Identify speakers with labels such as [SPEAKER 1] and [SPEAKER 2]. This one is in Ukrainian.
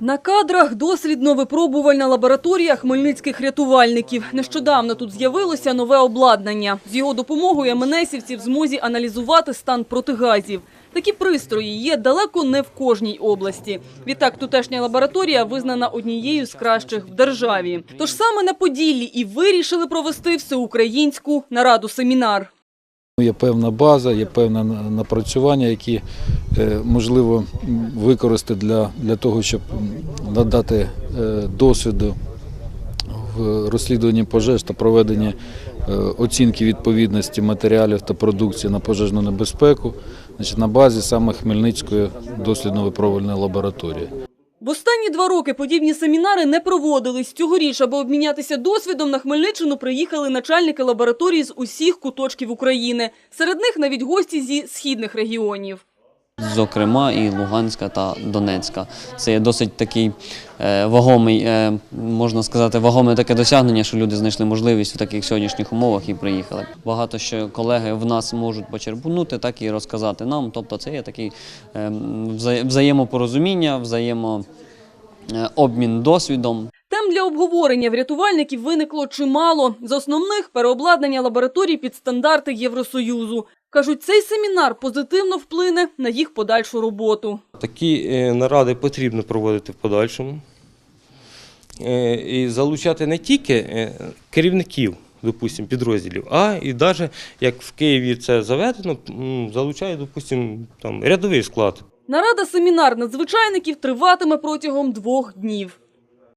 [SPEAKER 1] На кадрах дослідно-випробувальна лабораторія хмельницьких рятувальників. Нещодавно тут з'явилося нове обладнання. З його допомогою МНСівці в змозі аналізувати стан протигазів. Такі пристрої є далеко не в кожній області. Відтак, тутешня лабораторія визнана однією з кращих в державі. Тож саме на Поділлі і вирішили провести всеукраїнську нараду-семінар.
[SPEAKER 2] Є певна база, є певне напрацювання, які можливо використати для, для того, щоб надати е, досвіду в розслідуванні пожеж та проведенні е, оцінки відповідності матеріалів та продукції на пожежну небезпеку значить, на базі саме Хмельницької дослідно-випробувальної лабораторії.
[SPEAKER 1] В останні два роки подібні семінари не проводились. Цьогоріч, аби обмінятися досвідом, на Хмельниччину приїхали начальники лабораторій з усіх куточків України. Серед них навіть гості зі східних регіонів.
[SPEAKER 3] Зокрема, і Луганська та Донецька. Це є досить такий е, вагомий, е, можна сказати, вагоме таке досягнення, що люди знайшли можливість в таких сьогоднішніх умовах і приїхали. Багато що колеги в нас можуть почерпнути, так і розказати нам. Тобто, це є такий е, взаємопорозуміння, взаємообмін досвідом.
[SPEAKER 1] Обговорення в рятувальників виникло чимало. З основних – переобладнання лабораторій під стандарти Євросоюзу. Кажуть, цей семінар позитивно вплине на їх подальшу роботу.
[SPEAKER 4] Такі е, наради потрібно проводити в подальшому Е, і залучати не тільки е, керівників, допустим, підрозділів, а і навіть як в Києві це заведено, м, залучають, допустим, там рядовий склад.
[SPEAKER 1] Нарада-семінар надзвичайників триватиме протягом двох днів.